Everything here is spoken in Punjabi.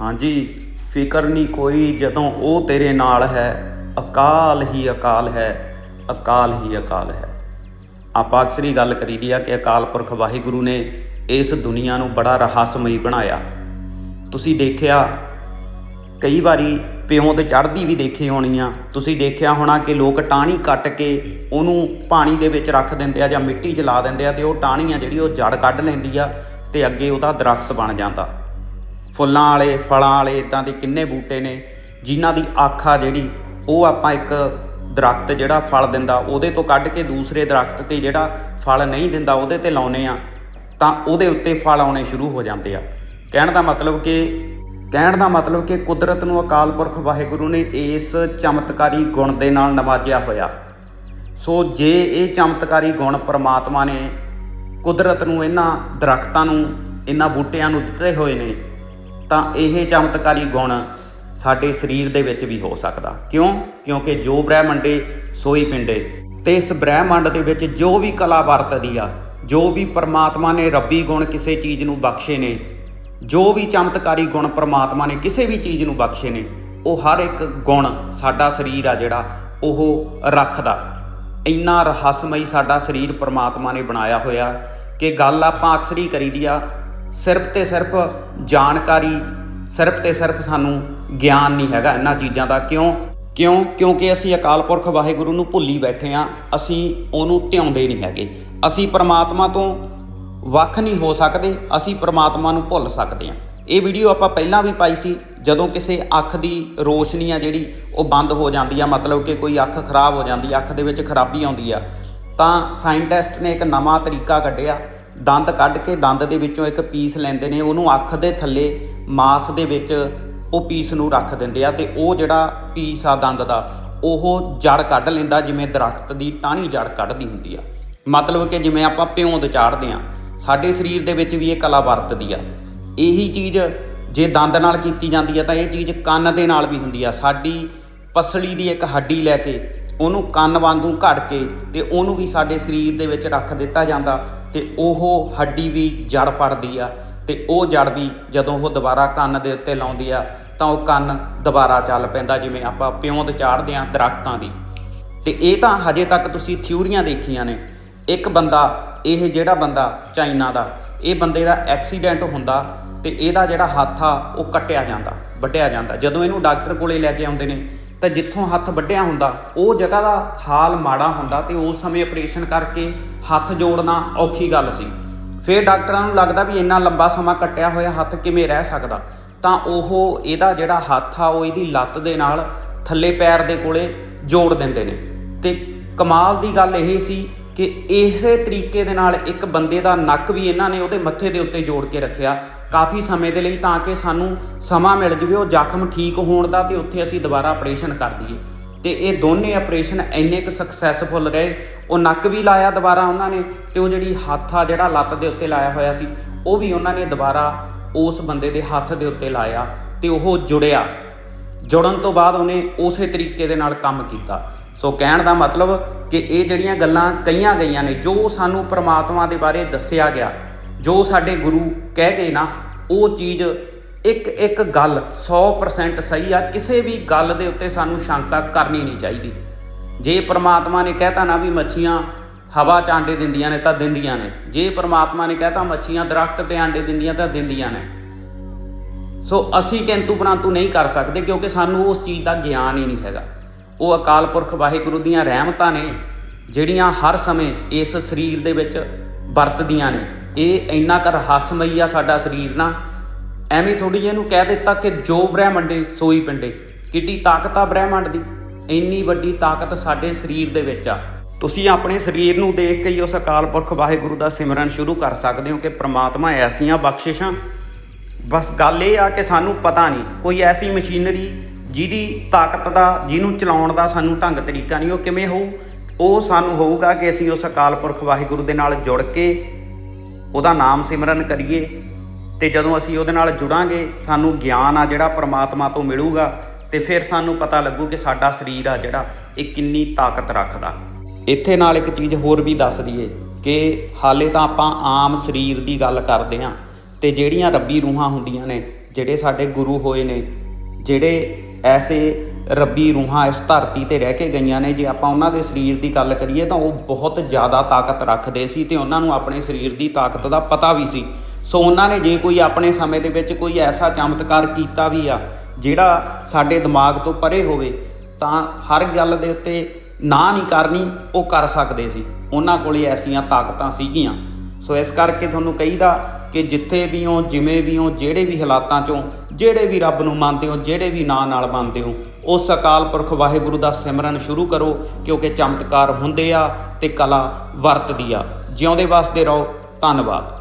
ਹਾਂਜੀ, ਫਿਕਰ ਨਹੀਂ ਕੋਈ, ਜਦੋਂ ਉਹ ਤੇਰੇ ਨਾਲ ਹੈ, ਅਕਾਲ ਹੀ ਅਕਾਲ ਹੈ, ਅਕਾਲ ਹੀ ਅਕਾਲ ਹੈ। ਆਪਾਂ ਅਕਸਰ ਹੀ ਗੱਲ ਕਰੀ ਦੀ ਆ ਕਿ ਅਕਾਲ ਪੁਰਖ ਵਾਹਿਗੁਰੂ ਨੇ ਇਸ ਦੁਨੀਆ ਨੂੰ ਬੜਾ ਰਹੱਸਮਈ ਬਣਾਇਆ। ਤੁਸੀਂ ਦੇਖਿਆ, ਕਈ ਵਾਰੀ ਪਿਉਂ ਤੇ ਚੜ੍ਹਦੀ ਵੀ ਦੇਖੀ ਹੋਣੀ ਆ। ਤੁਸੀਂ ਦੇਖਿਆ ਹੋਣਾ ਕਿ ਲੋਕ ਟਾਹਣੀ ਕੱਟ ਕੇ ਉਹਨੂੰ ਪਾਣੀ ਦੇ ਵਿੱਚ ਰੱਖ ਦਿੰਦੇ ਆ ਜਾਂ ਮਿੱਟੀ 'ਚ ਲਾ ਦਿੰਦੇ ਆ ਤੇ ਉਹ ਟਾਹਣੀ ਆ ਜਿਹੜੀ ਉਹ ਜੜ ਕੱਢ ਲੈਂਦੀ ਆ ਤੇ ਅੱਗੇ ਉਹਦਾ ਦਰਖਤ ਬਣ ਜਾਂਦਾ। ਫੁੱਲਾਂ ਵਾਲੇ, ਫਲਾਂ ਵਾਲੇ ਇਦਾਂ ਦੇ ਕਿੰਨੇ ਬੂਟੇ ਨੇ, ਜਿਨ੍ਹਾਂ ਦੀ ਆਖ ਆ ਜਿਹੜੀ, ਉਹ ਆਪਾਂ ਇੱਕ ਦਰਖਤ ਜਿਹੜਾ ਫਲ ਦਿੰਦਾ, ਉਹਦੇ ਤੋਂ ਕੱਢ ਕੇ ਦੂਸਰੇ ਦਰਖਤ ਤੇ ਜਿਹੜਾ ਫਲ ਨਹੀਂ ਦਿੰਦਾ, ਉਹਦੇ ਤੇ ਲਾਉਨੇ ਆ, ਤਾਂ ਉਹਦੇ ਉੱਤੇ ਫਲ ਆਉਣੇ ਸ਼ੁਰੂ ਹੋ ਜਾਂਦੇ ਆ। ਕਹਿਣ ਦਾ ਮਤਲਬ ਕਿ, ਕਹਿਣ ਦਾ ਮਤਲਬ ਕਿ ਕੁਦਰਤ ਨੂੰ ਅਕਾਲ ਪੁਰਖ ਵਾਹਿਗੁਰੂ ਨੇ ਇਸ ਚਮਤਕਾਰੀ ਗੁਣ ਦੇ ਨਾਲ ਨਵਾਜਿਆ ਹੋਇਆ। ਸੋ ਜੇ ਇਹ ਚਮਤਕਾਰੀ ਗੁਣ ਪ੍ਰਮਾਤਮਾ ਨੇ ਕੁਦਰਤ ਨੂੰ ਇਹਨਾਂ ਦਰਖਤਾਂ ਨੂੰ, ਇਹਨਾਂ ਬੂਟਿਆਂ ਨੂੰ ਦਿੱਤੇ ਹੋਏ ਨੇ ਤਾਂ ਇਹ ਚਮਤਕਾਰੀ ਗੁਣ ਸਾਡੇ ਸਰੀਰ ਦੇ ਵਿੱਚ ਵੀ ਹੋ ਸਕਦਾ। ਕਿਉਂ? ਕਿਉਂਕਿ ਜੋ ਬ੍ਰਹਿਮੰਡੇ ਸੋਈ ਪਿੰਡੇ ਤੇ ਇਸ ਬ੍ਰਹਿਮੰਡ ਦੇ ਵਿੱਚ ਜੋ ਵੀ ਕਲਾ ਵਰਤਦੀ ਆ, ਜੋ ਵੀ ਪਰਮਾਤਮਾ ਨੇ ਰੱਬੀ ਗੁਣ ਕਿਸੇ ਚੀਜ਼ ਨੂੰ ਬਖਸ਼ੇ ਨੇ, ਜੋ ਵੀ ਚਮਤਕਾਰੀ ਗੁਣ ਪਰਮਾਤਮਾ ਨੇ ਕਿਸੇ ਵੀ ਚੀਜ਼ ਨੂੰ ਬਖਸ਼ੇ ਨੇ, ਉਹ ਹਰ ਇੱਕ ਗੁਣ ਸਾਡਾ ਸਰੀਰ ਆ ਜਿਹੜਾ ਉਹ ਰੱਖਦਾ। ਇੰਨਾ ਰਹੱਸਮਈ ਸਾਡਾ ਸਰੀਰ ਪਰਮਾਤਮਾ ਨੇ ਬਣਾਇਆ ਹੋਇਆ ਕਿ ਗੱਲ ਆਪਾਂ ਅਕਸਰ ਹੀ ਕਰੀਦੀ ਆ ਸਿਰਫ ਤੇ ਸਿਰਫ ਜਾਣਕਾਰੀ, ਸਿਰਫ ਤੇ ਸਿਰਫ ਸਾਨੂੰ ਗਿਆਨ ਨਹੀਂ ਹੈਗਾ ਇਹਨਾਂ ਚੀਜ਼ਾਂ ਦਾ। ਕਿਉਂ? ਕਿਉਂ? ਕਿਉਂਕਿ ਅਸੀਂ ਅਕਾਲ ਪੁਰਖ ਵਾਹਿਗੁਰੂ ਨੂੰ ਭੁੱਲੀ ਬੈਠੇ ਆ ਅਸੀਂ ਉਹਨੂੰ ਧਿਆਉਂਦੇ ਨਹੀਂ ਹੈਗੇ। ਅਸੀਂ ਪ੍ਰਮਾਤਮਾ ਤੋਂ ਵੱਖ ਨਹੀਂ ਹੋ ਸਕਦੇ, ਅਸੀਂ ਪ੍ਰਮਾਤਮਾ ਨੂੰ ਭੁੱਲ ਸਕਦੇ ਹਾਂ। ਇਹ ਵੀਡੀਓ ਆਪਾਂ ਪਹਿਲਾਂ ਵੀ ਪਾਈ ਸੀ, ਜਦੋਂ ਕਿਸੇ ਅੱਖ ਦੀ ਰੋਸ਼ਨੀ ਆ ਜਿਹੜੀ, ਉਹ ਬੰਦ ਹੋ ਜਾਂਦੀ ਆ, ਮਤਲਬ ਕਿ ਕੋਈ ਅੱਖ ਖਰਾਬ ਹੋ ਜਾਂਦੀ ਆ ਅੱਖ ਦੇ ਵਿੱਚ ਖਰਾਬੀ ਆਉਂਦੀ ਆ, ਤਾਂ ਸਾਇੰਟਿਸਟ ਨੇ ਇੱਕ ਨਵਾਂ ਤਰੀਕਾ ਕੱਢਿਆ। ਦੰਦ ਕੱਢ ਕੇ ਦੰਦ ਦੇ ਵਿੱਚੋਂ ਇੱਕ ਪੀਸ ਲੈਂਦੇ ਨੇ, ਉਹਨੂੰ ਅੱਖ ਦੇ ਥੱਲੇ ਮਾਸ ਦੇ ਵਿੱਚ ਉਹ ਪੀਸ ਨੂੰ ਰੱਖ ਦਿੰਦੇ ਆ ਤੇ ਉਹ ਜਿਹੜਾ ਪੀਸ ਆ ਦੰਦ ਦਾ, ਉਹ ਜੜ ਕੱਢ ਲੈਂਦਾ ਜਿਵੇਂ ਦਰਖਤ ਦੀ ਟਾਹਣੀ ਜੜ ਕੱਢਦੀ ਹੁੰਦੀ ਆ। ਮਤਲਬ ਕਿ ਜਿਵੇਂ ਆਪਾਂ ਪਿਉਂਦ ਚਾੜਦੇ ਆ, ਸਾਡੇ ਸਰੀਰ ਦੇ ਵਿੱਚ ਵੀ ਇਹ ਕਲਾ ਵਰਤਦੀ ਆ। ਇਹੀ ਚੀਜ਼ ਜੇ ਦੰਦ ਨਾਲ ਕੀਤੀ ਜਾਂਦੀ ਆ ਤਾਂ ਇਹ ਚੀਜ਼ ਕੰਨ ਦੇ ਨਾਲ ਵੀ ਹੁੰਦੀ ਆ। ਸਾਡੀ ਪਸਲੀ ਦੀ ਇੱਕ ਹੱਡੀ ਲੈ ਕੇ ਉਹਨੂੰ ਕੰਨ ਵਾਂਗੂ ਘੜ ਕੇ ਤੇ ਉਹਨੂੰ ਵੀ ਸਾਡੇ ਸਰੀਰ ਦੇ ਵਿੱਚ ਰੱਖ ਦਿੱਤਾ ਜਾਂਦਾ ਤੇ ਉਹ ਹੱਡੀ ਵੀ ਜੜ ਫੜਦੀ ਆ ਤੇ ਉਹ ਜੜ ਵੀ ਜਦੋਂ ਉਹ ਦੁਬਾਰਾ ਕੰਨ ਦੇ ਉੱਤੇ ਲਾਉਂਦੀ ਆ ਤਾਂ ਉਹ ਕੰਨ ਦੁਬਾਰਾ ਚੱਲ ਪੈਂਦਾ ਜਿਵੇਂ ਆਪਾਂ ਪਿਉਂਦ ਚਾੜਦੇ ਆ ਦਰਖਤਾਂ ਦੀ। ਤੇ ਇਹ ਤਾਂ ਹਜੇ ਤੱਕ ਤੁਸੀਂ ਥਿਊਰੀਆਂ ਦੇਖੀਆਂ ਨੇ। ਇੱਕ ਬੰਦਾ, ਇਹ ਜਿਹੜਾ ਬੰਦਾ ਚਾਈਨਾ ਦਾ, ਇਹ ਬੰਦੇ ਦਾ ਐਕਸੀਡੈਂਟ ਹੁੰਦਾ ਤੇ ਇਹਦਾ ਜਿਹੜਾ ਹੱਥ ਆ, ਉਹ ਕੱਟਿਆ ਜਾਂਦਾ, ਵੱਢਿਆ ਜਾਂਦਾ। ਜਦੋਂ ਇਹਨੂੰ ਡਾਕਟਰ ਕੋਲੇ ਲੈ ਕੇ ਆਉਂਦੇ ਨੇ ਤਾਂ ਜਿੱਥੋਂ ਹੱਥ ਵੱਢਿਆ ਹੁੰਦਾ, ਉਹ ਜਗ੍ਹਾ ਦਾ ਹਾਲ ਮਾੜਾ ਹੁੰਦਾ ਤੇ ਉਸ ਸਮੇਂ ਆਪਰੇਸ਼ਨ ਕਰਕੇ ਹੱਥ ਜੋੜਨਾ ਔਖੀ ਗੱਲ ਸੀ। ਫਿਰ ਡਾਕਟਰਾਂ ਨੂੰ ਲੱਗਦਾ ਵੀ ਇੰਨਾ ਲੰਬਾ ਸਮਾਂ ਕੱਟਿਆ ਹੋਇਆ ਹੱਥ ਕਿਵੇਂ ਰਹਿ ਸਕਦਾ? ਤਾਂ ਉਹ ਇਹਦਾ ਜਿਹੜਾ ਹੱਥ ਆ, ਉਹ ਇਹਦੀ ਲੱਤ ਦੇ ਨਾਲ ਥੱਲੇ ਪੈਰ ਦੇ ਕੋਲੇ ਜੋੜ ਦਿੰਦੇ ਨੇ। ਤੇ ਕਮਾਲ ਦੀ ਗੱਲ ਇਹ ਸੀ ਕਿ ਇਸੇ ਤਰੀਕੇ ਦੇ ਨਾਲ ਇੱਕ ਬੰਦੇ ਦਾ ਨੱਕ ਵੀ ਇਹਨਾਂ ਨੇ ਉਹਦੇ ਮੱਥੇ ਦੇ ਉੱਤੇ ਜੋੜ ਕੇ ਰੱਖਿਆ। ਕਾਫੀ ਸਮੇਂ ਦੇ ਲਈ ਤਾਂ ਕਿ ਸਾਨੂੰ ਸਮਾਂ ਮਿਲ ਜਵੇ, ਉਹ ਜ਼ਖਮ ਠੀਕ ਹੋਣ ਦਾ ਤੇ ਉੱਥੇ ਅਸੀਂ ਦੁਬਾਰਾ ਆਪਰੇਸ਼ਨ ਕਰ ਦਈਏ। ਤੇ ਇਹ ਦੋਨੇ ਆਪਰੇਸ਼ਨ ਇੰਨੇ ਕੁ ਸਕਸੈਸਫੁਲ ਰਹੇ। ਉਹ ਨੱਕ ਵੀ ਲਾਇਆ ਦੁਬਾਰਾ ਉਹਨਾਂ ਨੇ ਤੇ ਉਹ ਜਿਹੜੀ ਹੱਥ ਆ, ਜਿਹੜਾ ਲੱਤ ਦੇ ਉੱਤੇ ਲਾਇਆ ਹੋਇਆ ਸੀ, ਉਹ ਵੀ ਉਹਨਾਂ ਨੇ ਦੁਬਾਰਾ ਉਸ ਬੰਦੇ ਦੇ ਹੱਥ ਦੇ ਉੱਤੇ ਲਾਇਆ ਤੇ ਉਹ ਜੁੜਿਆ। ਜੁੜਨ ਤੋਂ ਬਾਅਦ ਉਹਨੇ ਉਸੇ ਤਰੀਕੇ ਦੇ ਨਾਲ ਕੰਮ ਕੀਤਾ। ਸੋ ਕਹਿਣ ਦਾ ਮਤਲਬ ਕਿ ਇਹ ਜਿਹੜੀਆਂ ਗੱਲਾਂ ਕਹੀਆਂ ਗਈਆਂ ਨੇ, ਜੋ ਸਾਨੂੰ ਪ੍ਰਮਾਤਮਾ ਦੇ ਬਾਰੇ ਦੱਸਿਆ ਗਿਆ, ਜੋ ਸਾਡੇ ਗੁਰੂ ਕਹਿ ਗਏ ਨਾ, ਉਹ ਚੀਜ਼ ਇੱਕ ਇੱਕ ਗੱਲ 100% ਸਹੀ ਆ, ਕਿਸੇ ਵੀ ਗੱਲ ਦੇ ਉੱਤੇ ਸਾਨੂੰ ਸ਼ੰਕਾ ਕਰਨੀ ਨਹੀਂ ਚਾਹੀਦੀ। ਜੇ ਪ੍ਰਮਾਤਮਾ ਨੇ ਕਹਿਤਾ ਨਾ ਵੀ ਮੱਛੀਆਂ ਹਵਾ 'ਚ ਆਂਡੇ ਦਿੰਦੀਆਂ ਨੇ ਤਾਂ ਦਿੰਦੀਆਂ ਨੇ, ਜੇ ਪ੍ਰਮਾਤਮਾ ਨੇ ਕਹਿਤਾ ਮੱਛੀਆਂ ਦਰਖਤ ਤੇ ਆਂਡੇ ਦਿੰਦੀਆਂ ਤਾਂ ਦਿੰਦੀਆਂ ਨੇ। ਸੋ ਅਸੀਂ ਕਿੰਤੂ ਪਰੰਤੂ ਨਹੀਂ ਕਰ ਸਕਦੇ ਕਿਉਂਕਿ ਸਾਨੂੰ ਉਸ ਚੀਜ਼ ਦਾ ਗਿਆਨ ਹੀ ਨਹੀਂ ਹੈਗਾ। ਉਹ ਅਕਾਲ ਪੁਰਖ ਵਾਹਿਗੁਰੂ ਦੀਆਂ ਰਹਿਮਤਾਂ ਨੇ, ਜਿਹੜੀਆਂ ਹਰ ਸਮੇਂ ਇਸ ਸਰੀਰ ਦੇ ਵਿੱਚ ਵਰਤਦੀਆਂ ਨੇ। ਇਹ ਇੰਨਾ ਕਰ ਰਹੱਸਮਈ ਆ ਸਾਡਾ ਸਰੀਰ ਨਾ। ਐਵੇਂ ਥੋੜੀ ਜਿਹੀ ਇਹਨੂੰ ਕਹਿ ਦਿੱਤਾ ਕਿ ਜੋ ਬ੍ਰਹਿਮੰਡੇ, ਸੋਈ ਪਿੰਡੇ। ਕਿੱਡੀ ਤਾਕਤ ਆ ਬ੍ਰਹਿਮੰਡ ਦੀ। ਇੰਨੀ ਵੱਡੀ ਤਾਕਤ ਸਾਡੇ ਸਰੀਰ ਦੇ ਵਿੱਚ ਆ। ਤੁਸੀਂ ਆਪਣੇ ਸਰੀਰ ਨੂੰ ਦੇਖ ਕੇ ਹੀ ਉਸ ਅਕਾਲ ਪੁਰਖ ਵਾਹਿਗੁਰੂ ਦਾ ਸਿਮਰਨ ਸ਼ੁਰੂ ਕਰ ਸਕਦੇ ਹੋ ਕਿ ਪ੍ਰਮਾਤਮਾ ਐਸੀਆਂ ਬਖਸ਼ਿਸ਼ਾਂ। ਬਸ ਗੱਲ ਇਹ ਆ ਕਿ ਸਾਨੂੰ ਪਤਾ ਨਹੀਂ, ਕੋਈ ਐਸੀ ਮਸ਼ੀਨਰੀ ਜਿਹਦੀ ਤਾਕਤ ਦਾ, ਜਿਹਨੂੰ ਚਲਾਉਣ ਦਾ ਸਾਨੂੰ ਢੰਗ ਤਰੀਕਾ ਨਹੀਂ ਉਹ ਕਿਵੇਂ ਹੋਊ, ਉਹ ਸਾਨੂੰ ਹੋਊਗਾ ਕਿ ਅਸੀਂ ਉਸ ਅਕਾਲ ਪੁਰਖ ਵਾਹਿਗੁਰੂ ਦੇ ਨਾਲ ਜੁੜ ਕੇ ਉਹਦਾ ਨਾਮ ਸਿਮਰਨ ਕਰੀਏ ਤੇ ਜਦੋਂ ਅਸੀਂ ਉਹਦੇ ਨਾਲ ਜੁੜਾਂਗੇ, ਸਾਨੂੰ ਗਿਆਨ ਆ ਜਿਹੜਾ ਪ੍ਰਮਾਤਮਾ ਤੋਂ ਮਿਲੂਗਾ ਤੇ ਫਿਰ ਸਾਨੂੰ ਪਤਾ ਲੱਗੂ ਕਿ ਸਾਡਾ ਸਰੀਰ ਆ ਜਿਹੜਾ, ਇਹ ਕਿੰਨੀ ਤਾਕਤ ਰੱਖਦਾ। ਇੱਥੇ ਨਾਲ ਇੱਕ ਚੀਜ਼ ਹੋਰ ਵੀ ਦੱਸ ਦਈਏ ਕਿ ਹਾਲੇ ਤਾਂ ਆਪਾਂ ਆਮ ਸਰੀਰ ਦੀ ਗੱਲ ਕਰਦੇ ਆਂ ਤੇ ਜਿਹੜੀਆਂ ਰੱਬੀ ਰੂਹਾਂ ਹੁੰਦੀਆਂ ਨੇ, ਜਿਹੜੇ ਸਾਡੇ ਗੁਰੂ ਹੋਏ ਨੇ, ਜਿਹੜੇ ਐਸੇ ਰੱਬੀ ਰੂਹਾਂ ਇਸ ਧਰਤੀ ਤੇ ਰਹਿ ਕੇ ਗਈਆਂ ਨੇ, ਜੇ ਆਪਾਂ ਉਹਨਾਂ ਦੇ ਸਰੀਰ ਦੀ ਗੱਲ ਕਰੀਏ ਤਾਂ ਉਹ ਬਹੁਤ ਜ਼ਿਆਦਾ ਤਾਕਤ ਰੱਖਦੇ ਸੀ ਤੇ ਉਹਨਾਂ ਨੂੰ ਆਪਣੇ ਸਰੀਰ ਦੀ ਤਾਕਤ ਦਾ ਪਤਾ ਵੀ ਸੀ। ਸੋ ਉਹਨਾਂ ਨੇ ਜੇ ਕੋਈ ਆਪਣੇ ਸਮੇਂ ਦੇ ਵਿੱਚ ਕੋਈ ਐਸਾ ਚਮਤਕਾਰ ਕੀਤਾ ਵੀ ਆ, ਜਿਹੜਾ ਸਾਡੇ ਦਿਮਾਗ ਤੋਂ ਪਰੇ ਹੋਵੇ, ਤਾਂ ਹਰ ਗੱਲ ਦੇ ਉੱਤੇ ਨਾ ਨਹੀਂ ਕਰਨੀ, ਉਹ ਕਰ ਸਕਦੇ ਸੀ। ਉਹਨਾਂ ਕੋਲੇ ਐਸੀਆਂ ਤਾਕਤਾਂ ਸੀਗੀਆਂ। ਸੋ ਇਸ ਕਰਕੇ ਤੁਹਾਨੂੰ ਕਹੀਦਾ ਕਿ ਜਿੱਥੇ ਵੀ ਹੋ, ਜਿਵੇਂ ਵੀ ਹੋ, ਜਿਹੜੇ ਵੀ ਹਾਲਾਤਾਂ ਚੋਂ, ਜਿਹੜੇ ਵੀ ਰੱਬ ਨੂੰ ਮੰਨਦੇ ਹੋ, ਜਿਹੜੇ ਵੀ ਨਾਂ ਨਾਲ ਮੰਨਦੇ ਹੋ, ਉਸ ਅਕਾਲ ਪੁਰਖ ਵਾਹਿਗੁਰੂ ਦਾ ਸਿਮਰਨ ਸ਼ੁਰੂ ਕਰੋ, ਕਿਉਂਕਿ ਚਮਤਕਾਰ ਹੁੰਦੇ ਆ ਤੇ ਕਲਾ ਵਰਤਦੀ ਆ। ਜਿਉਂਦੇ ਵਸਦੇ ਰਹੋ, ਧੰਨਵਾਦ।